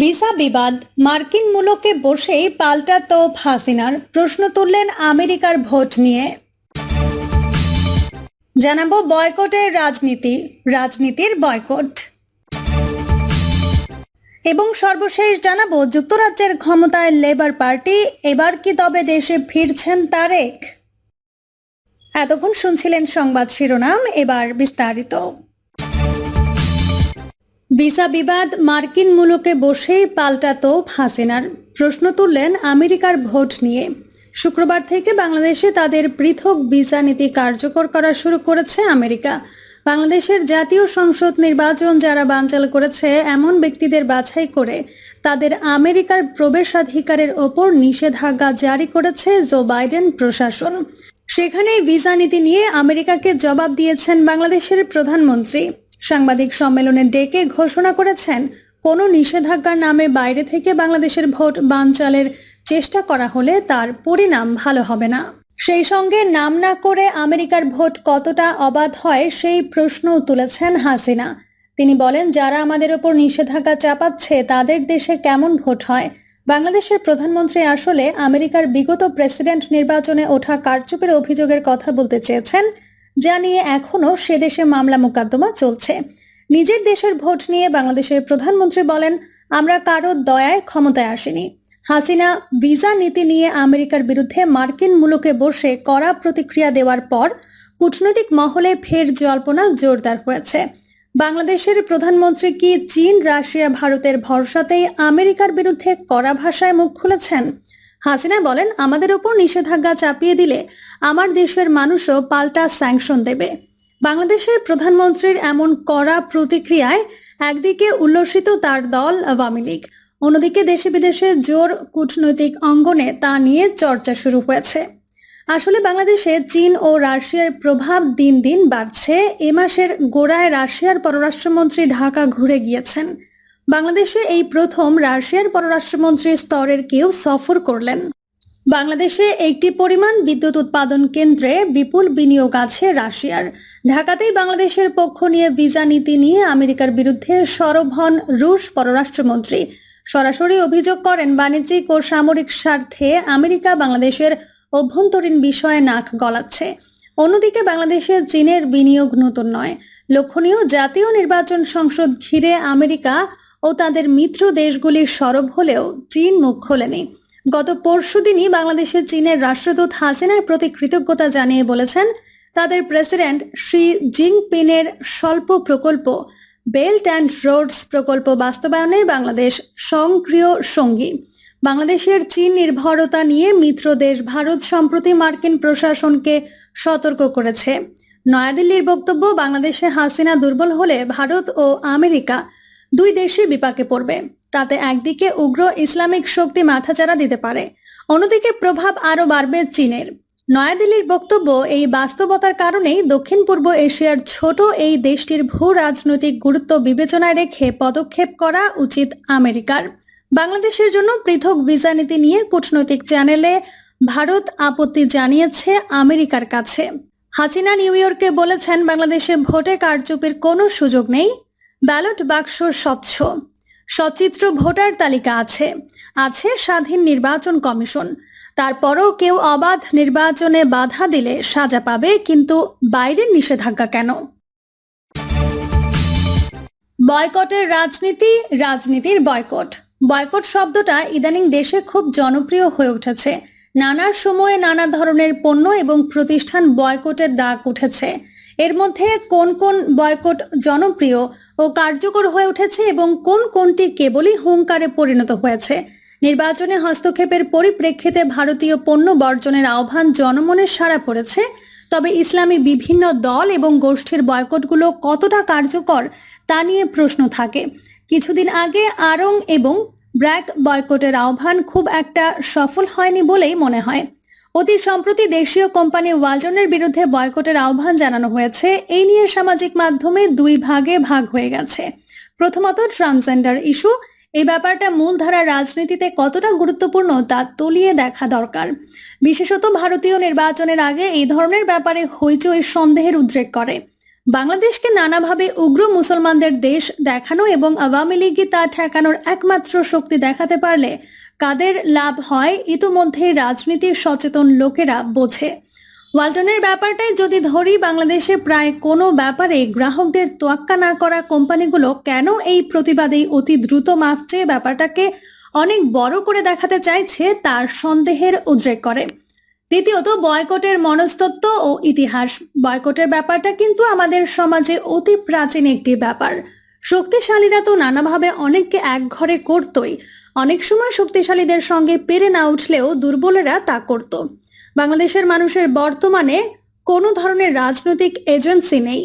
Visa বিবাদ, মার্কিন মূলকে বসেই পাল্টা তোপ হাসিনার প্রশ্ন তুললেন আমেরিকার ভোট নিয়ে। জানাব বয়কটের রাজনীতি, রাজনীতির বয়কট। এবং সর্বশেষ জানাব যুক্তরাজ্যের ক্ষমতায় লেবার পার্টি, এবার কি তবে দেশে ফিরছেন তারেক? এতক্ষণ শুনছিলেন সংবাদ শিরোনাম, এবার বিস্তারিত। ভিসা বিবাদ মার্কিন মূলকে বসেই পাল্টা হাসিনার। প্রশ্ন তুললেন আমেরিকার ভোট নিয়ে। শুক্রবার থেকে বাংলাদেশে তাদের পৃথক ভিসা নীতি কার্যকর করা শুরু করেছে আমেরিকা। বাংলাদেশের জাতীয় সংসদ নির্বাচন যারা বানচাল করেছে, এমন ব্যক্তিদের বাছাই করে তাদের আমেরিকার প্রবেশাধিকারের ওপর নিষেধাজ্ঞা জারি করেছে জো বাইডেন প্রশাসন। সেখানেই ভিসা নীতি নিয়ে আমেরিকাকে জবাব দিয়েছেন বাংলাদেশের প্রধানমন্ত্রী। সাংবাদিক সম্মেলনে ডেকে ঘোষণা করেছেন, কোনো নিষেধাজ্ঞার নামে বাইরে থেকে বাংলাদেশের ভোট বানচালের চেষ্টা করা হলে তার পরিণাম ভালো হবে না। সেই সঙ্গে নাম না করে আমেরিকার ভোট কতটা অবাধ হয় সেই প্রশ্নও তুলেছেন হাসিনা। তিনি বলেন, যারা আমাদের ওপর নিষেধাজ্ঞা চাপাচ্ছে, তাদের দেশে কেমন ভোট হয়? বাংলাদেশের প্রধানমন্ত্রী আসলে আমেরিকার বিগত প্রেসিডেন্ট নির্বাচনে ওঠা কারচুপের অভিযোগের কথা বলতে চেয়েছেন। যা নিয়ে এখনও সে দেশে মামলা মোকদ্দমা চলছে। নিজের দেশের ভোট নিয়ে বাংলাদেশের প্রধানমন্ত্রী বলেন, আমরা কারও দয়ায় ক্ষমতায় আসিনি। হাসিনা ভিসা নীতি নিয়ে আমেরিকার বিরুদ্ধে মার্কিন মুলুকে বসে কড়া প্রতিক্রিয়া দেওয়ার পর কূটনৈতিক মহলে ফের জল্পনা জোরদার হয়েছে। বাংলাদেশের প্রধানমন্ত্রী কি চীন, রাশিয়া, ভারতের ভরসাতেই আমেরিকার বিরুদ্ধে কড়া ভাষায় মুখ খুলেছেন? হাসিনা বলেন, আমাদের ওপর নিষেধাজ্ঞা চাপিয়ে দিলে আমার দেশের মানুষও পাল্টা স্যাংশন দেবে। বাংলাদেশের প্রধানমন্ত্রীর এমন কড়া প্রতিক্রিয়ায় একদিকে উল্লসিত তার দল আওয়ামী লীগ, অন্যদিকে দেশে বিদেশে জোর কূটনৈতিক অঙ্গনে তা নিয়ে চর্চা শুরু হয়েছে। আসলে বাংলাদেশে চীন ও রাশিয়ার প্রভাব দিন দিন বাড়ছে। এ মাসের গোড়ায় রাশিয়ার পররাষ্ট্রমন্ত্রী ঢাকা ঘুরে গিয়েছেন। বাংলাদেশে এই প্রথম রাশিয়ার পররাষ্ট্রমন্ত্রী স্তরের কেউ সফর করলেন। বাংলাদেশে একটি পরিমাণ বিদ্যুৎ উৎপাদন কেন্দ্রে বিপুল বিনিয়োগ আছে রাশিয়ার। ঢাকাতেই বাংলাদেশের পক্ষ নিয়ে ভিসা নীতি নিয়ে আমেরিকার বিরুদ্ধে সরব হন রুশ পররাষ্ট্রমন্ত্রী। সরাসরি অভিযোগ করেন, বাণিজ্যিক ও সামরিক স্বার্থে আমেরিকা বাংলাদেশের অভ্যন্তরীণ বিষয়ে নাক গলাচ্ছে। অন্যদিকে বাংলাদেশে চীনের বিনিয়োগ নতুন নয়। লক্ষণীয় জাতীয় নির্বাচন সংসদ ঘিরে আমেরিকা ও তাদের মিত্র দেশগুলির সরব হলেও চীন মুখ খোলেনি। গত পরশুদিনই বাংলাদেশে চীনের রাষ্ট্রদূত হাসিনার প্রতি কৃতজ্ঞতা জানিয়ে বলেছেন, তাদের প্রেসিডেন্ট শি জিনপিনের স্বল্প প্রকল্প বেল্ট অ্যান্ড রোডস প্রকল্প বাস্তবায়নে বাংলাদেশ সক্রিয় সঙ্গী। বাংলাদেশের চীন নির্ভরতা নিয়ে মিত্র দেশ ভারত সম্প্রতি মার্কিন প্রশাসনকে সতর্ক করেছে। নয়াদিল্লির বক্তব্য, বাংলাদেশে হাসিনা দুর্বল হলে ভারত ও আমেরিকা দুই দেশই বিপাকে পড়বে। তাতে একদিকে উগ্র ইসলামিক শক্তি মাথাচাড়া দিতে পারে, অন্যদিকে প্রভাব আরও বাড়বে চীনের। নয়াদিল্লির বক্তব্য এই বাস্তবতার কারণেই দক্ষিণ পূর্ব এশিয়ার ছোট এই দেশটির ভূ রাজনৈতিক গুরুত্ব বিবেচনায় রেখে পদক্ষেপ করা উচিত আমেরিকার। বাংলাদেশের জন্য পৃথক ভিসা নীতি নিয়ে কূটনৈতিক চ্যানেলে ভারত আপত্তি জানিয়েছে আমেরিকার কাছে। হাসিনা নিউ ইয়র্কে বলেছেন, বাংলাদেশে ভোটে কারচুপির কোনো সুযোগ নেই। ব্যালট বাক্স স্বচ্ছ। সচিত্র ভোটার তালিকা আছে। আছে স্বাধীন নির্বাচন কমিশন। তারপরও কেউ অবাধ নির্বাচনে বাধা দিলে সাজা পাবে, কিন্তু বাইরের নিষেধাজ্ঞা কেন? বয়কটের রাজনীতি, রাজনীতির বয়কট। বয়কট শব্দটা ইদানিং দেশে খুব জনপ্রিয় হয়ে উঠেছে। নানা সময়ে নানা ধরনের পণ্য এবং প্রতিষ্ঠান বয়কটের ডাক উঠেছে। এর মধ্যে কোন কোন বয়কট জনপ্রিয় ও কার্যকর হয়ে উঠেছে এবং কোন কোনটি কেবলই হুঙ্কারে পরিণত হয়েছে? নির্বাচনে হস্তক্ষেপের পরিপ্রেক্ষিতে ভারতীয় পণ্য বর্জনের আহ্বান জনমনে সাড়া পড়েছে। তবে ইসলামী বিভিন্ন দল এবং গোষ্ঠীর বয়কটগুলো কতটা কার্যকর তা নিয়ে প্রশ্ন থাকে। কিছুদিন আগে আরং এবং ব্র্যাক বয়কটের আহ্বান খুব একটা সফল হয়নি বলেই মনে হয়। অতি সম্প্রতি দেশীয় কোম্পানি ওয়ালটনের বিরুদ্ধে বয়কটের আহ্বান জানানো হয়েছে। এই নিয়ে সামাজিক মাধ্যমে দুই ভাগে ভাগ হয়ে গেছে। প্রথমত ট্রান্সজেন্ডার ইস্যু। এই ব্যাপারটা মূলধারা রাজনীতিতে কতটা গুরুত্বপূর্ণ তা তলিয়ে দেখা দরকার। বিশেষত ভারতীয় নির্বাচনের আগে এই ধরনের ব্যাপারে হইচই সন্দেহের উদ্রেক করে। বাংলাদেশকে নানাভাবে উগ্র মুসলমানদের দেশ দেখানো এবং আওয়ামী লীগই তা ঠেকানোর একমাত্র শক্তি দেখাতে পারলে কাদের লাভ হয়, ইতোমধ্যে রাজনীতির সচেতন লোকেরা বোঝে। ওয়ালটনের ব্যাপারটাই যদি ধরি, বাংলাদেশে প্রায় কোনো ব্যাপারে গ্রাহকদের তোয়াক্কা না করা কোম্পানিগুলো কেন এই প্রতিবাদেই অতি দ্রুত মাপছে? ব্যাপারটাকে অনেক বড় করে দেখাতে চাইছে, তার সন্দেহের উদ্রেক করে। দ্বিতীয়ত, বয়কটের মনস্তত্ত্ব ও ইতিহাস। বয়কটের ব্যাপারটা কিন্তু আমাদের সমাজে অতি প্রাচীন একটি ব্যাপার। শক্তিশালীরা তো নানাভাবে অনেককে একঘরে করতই। অনেক সময় শক্তিশালীদের সঙ্গে পেরে না উঠলেও দুর্বলেরা তা করত। বাংলাদেশের মানুষের বর্তমানে কোনো ধরনের রাজনৈতিক এজেন্সি নেই।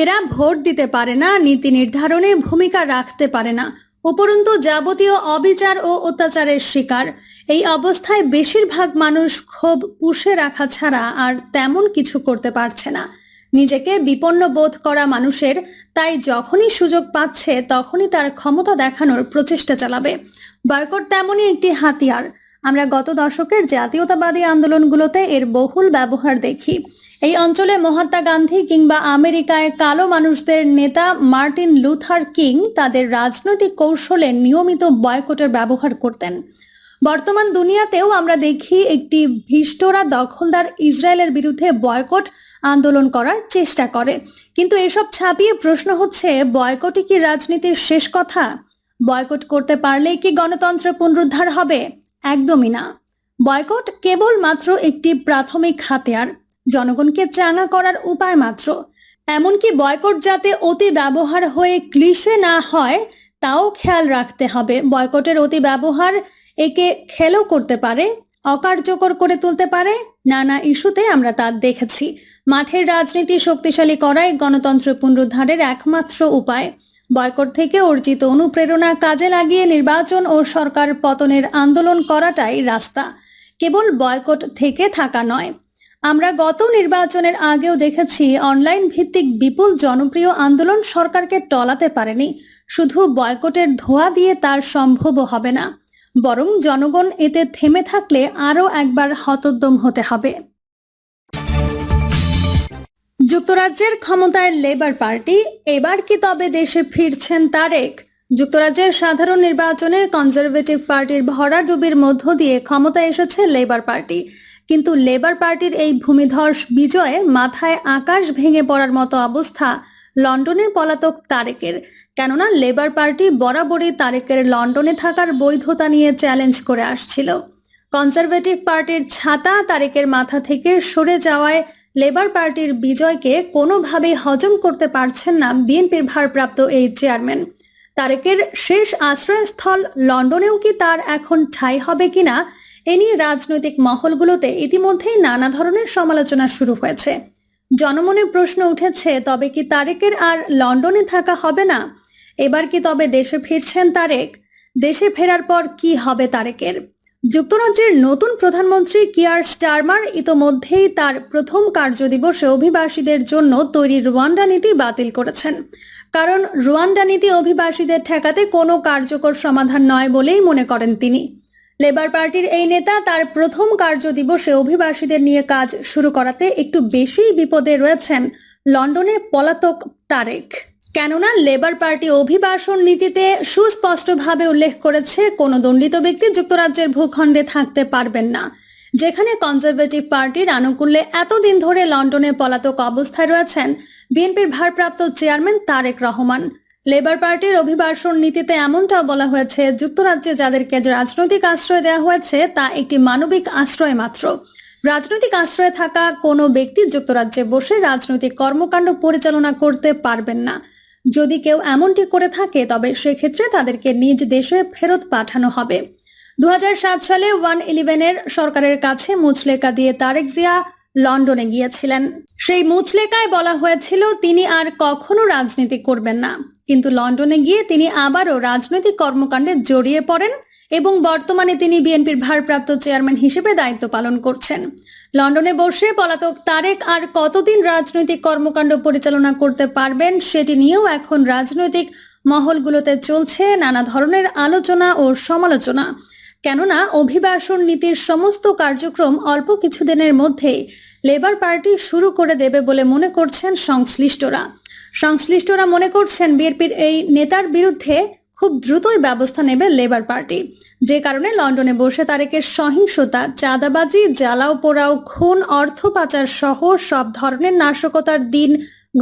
এরা ভোট দিতে পারে না, নীতি নির্ধারণে ভূমিকা রাখতে পারে না। উপরন্তু যাবতীয় অবিচার ও অত্যাচারের শিকার, এই অবস্থায় বেশিরভাগ মানুষ ক্ষোভ পুষে রাখা ছাড়া আর তেমন কিছু করতে পারছে না। নিজেকে বিপন্ন বোধ করা মানুষের তাই যখনই সুযোগ পাচ্ছে তখনই তার ক্ষমতা দেখানোর প্রচেষ্টা চালাবে। বয়কট তেমনই একটি হাতিয়ার। আমরা গত দশকের জাতীয়তাবাদী আন্দোলনগুলোতে এর বহুল ব্যবহার দেখি। এই অঞ্চলে মহাত্মা গান্ধী কিংবা আমেরিকায় কালো মানুষদের নেতা মার্টিন লুথার কিং তাদের রাজনৈতিক কৌশলে নিয়মিত বয়কটের ব্যবহার করতেন। বর্তমান দুনিয়াতেও আমরা দেখি একটি ভীষ্টরা দখলদার ইসরায়েলের বিরুদ্ধে বয়কট আন্দোলন করার চেষ্টা করে। কিন্তু এসব ছাপিয়ে প্রশ্ন হচ্ছে, বয়কটই কি রাজনীতির শেষ কথা? বয়কট করতে পারলেই কি গণতন্ত্র পুনরুদ্ধার হবে? একদমই না। বয়কট কেবলমাত্র একটি প্রাথমিক হাতিয়ার। জনগণকে চাঙা করার উপায় মাত্র। এমনকি বয়কট যাতে অতি ব্যবহার হয়ে ক্লিশে না হয়, তাও খেয়াল রাখতে হবে। বয়কটের অতি ব্যবহার একে খেলো করতে পারে, অকার্যকর করে তুলতে পারে, নানা ইস্যুতে আমরা তা দেখেছি। মাঠের রাজনীতি শক্তিশালী করাই গণতন্ত্র পুনরুদ্ধারের একমাত্র উপায়। বয়কট থেকে অর্জিত অনুপ্রেরণা কাজে লাগিয়ে নির্বাচন ও সরকার পতনের আন্দোলন করাটাই রাস্তা। কেবল বয়কট থেকে থাকা নয় আমরা গত নির্বাচনের আগেও দেখেছি অনলাইন ভিত্তিক বিপুল জনপ্রিয় আন্দোলন সরকারকে টলাতে পারেনি। শুধু বয়কটের ধোয়া দিয়ে তার সম্ভবও হবে না, বরং জনগণ এতে থেমে থাকলে আরও একবার হতোদ্যম হতে হবে। যুক্তরাজ্যের ক্ষমতায় লেবার পার্টি এবার কি তবে দেশে ফিরছেন তারেক? যুক্তরাজ্যের সাধারণ নির্বাচনে কনজারভেটিভ পার্টির ভরাডুবির মধ্য দিয়ে ক্ষমতায় এসেছে লেবার পার্টি কিন্তু লেবার পার্টির এই ভূমিধস বিজয়ে মাথায় আকাশ ভেঙে পড়ার মতো অবস্থা লন্ডনে পলাতক তারেকের। কেননা লেবার পার্টি বরাবরই তারেকের লন্ডনে থাকার বৈধতা নিয়ে চ্যালেঞ্জ করে আসছিল। কনজারভেটিভ পার্টির ছাতা তারেকের মাথা থেকে সরে যাওয়ায় লেবার পার্টির বিজয়কে কোনোভাবেই হজম করতে পারছেন না বিএনপির ভারপ্রাপ্ত এই চেয়ারম্যান। তারেকের শেষ আশ্রয়স্থল লন্ডনেও কি তার এখন ঠাঁই হবে কিনা এ নিয়ে রাজনৈতিক মহলগুলোতে ইতিমধ্যেই নানা ধরনের সমালোচনা শুরু হয়েছে। জনমনে প্রশ্ন উঠেছে, তবে কি তারেকের আর লন্ডনে থাকা হবে না? এবার কি তবে দেশে ফিরছেন তারেক? দেশে ফেরার পর কি হবে তারেকের? যুক্তরাজ্যের নতুন প্রধানমন্ত্রী কিয়ার স্টারমার ইতোমধ্যেই তার প্রথম কার্যদিবসে অভিবাসীদের জন্য তৈরি রুয়ান্ডা নীতি বাতিল করেছেন। কারণ রুয়ান্ডা নীতি অভিবাসীদের ঠেকাতে কোনো কার্যকর সমাধান নয় বলেই মনে করেন তিনি। লেবার পার্টির এই নেতা তার প্রথম কার্য দিবসে অভিবাসীদের নিয়ে কাজ শুরু করাতে একটু বেশিই বিপদে রয়েছেন লন্ডনে পলাতক তারেক। কেননা লেবার পার্টি অভিবাসন নীতিতে সুস্পষ্টভাবে উল্লেখ করেছে, কোনো দণ্ডিত ব্যক্তি যুক্তরাজ্যের ভূখণ্ডে থাকতে পারবেন না। যেখানে কনজারভেটিভ পার্টির আনুকূল্যে এতদিন ধরে লন্ডনে পলাতক অবস্থায় রয়েছেন বিএনপির ভারপ্রাপ্ত চেয়ারম্যান তারেক রহমান। লেবার পার্টির অভিবাসন নীতিতে এমনটা বলা হয়েছে, যুক্তরাজ্যে যাদেরকে রাজনৈতিক আশ্রয় দেওয়া হয়েছে, তা একটি মানবিক আশ্রয় মাত্র। রাজনৈতিক আশ্রয়ে থাকা কোনো ব্যক্তি যুক্তরাজ্যে বসে রাজনৈতিক কর্মকাণ্ড পরিচালনা করতে পারবেন না। যদি কেউ এমনটি করে থাকে, তবে সেক্ষেত্রে তাদেরকে নিজ দেশে ফেরত পাঠানো হবে। দু হাজার সাত সালে ওয়ান ইলেভেনের সরকারের কাছে মুচলেকা দিয়ে তারেক জিয়া লন্ডনে গিয়েছিলেন। সেই মুচলেকায় বলা হয়েছিল, তিনি আর কখনো রাজনীতি করবেন না। কিন্তু লন্ডনে গিয়ে তিনি আবারও রাজনৈতিক কর্মকাণ্ডে জড়িয়ে পড়েন এবং বর্তমানে তিনি বিএনপির ভারপ্রাপ্ত চেয়ারম্যান হিসেবে দায়িত্ব পালন করছেন। লন্ডনে বসে পলাতক তারেক আর কতদিন রাজনৈতিক কর্মকাণ্ড পরিচালনা করতে পারবেন সেটি নিয়েও এখন রাজনৈতিক মহলগুলোতে চলছে নানা ধরনের আলোচনা ও সমালোচনা। কেননা অভিবাসন নীতির সমস্ত কার্যক্রম অল্প কিছুদিনের মধ্যেই লেবার পার্টি শুরু করে দেবে বলে মনে করছেন সংশ্লিষ্টরা। সংশ্লিষ্টরা মনে করছেন বিএনপির এই নেতার বিরুদ্ধে খুব দ্রুতই ব্যবস্থা নেবে লেবার পার্টি। যে কারণে লন্ডনে বসে তারেকের সহিংসতা, চাঁদাবাজি, জ্বালাও পোড়াও, খুন, অর্থ পাচার সহ সব ধরনের নাশকতার দিন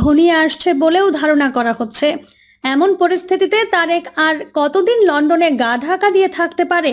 ঘনিয়ে আসছে বলেও ধারণা করা হচ্ছে। এমন পরিস্থিতিতে তারেক আর কতদিন লন্ডনে গা ঢাকা দিয়ে থাকতে পারে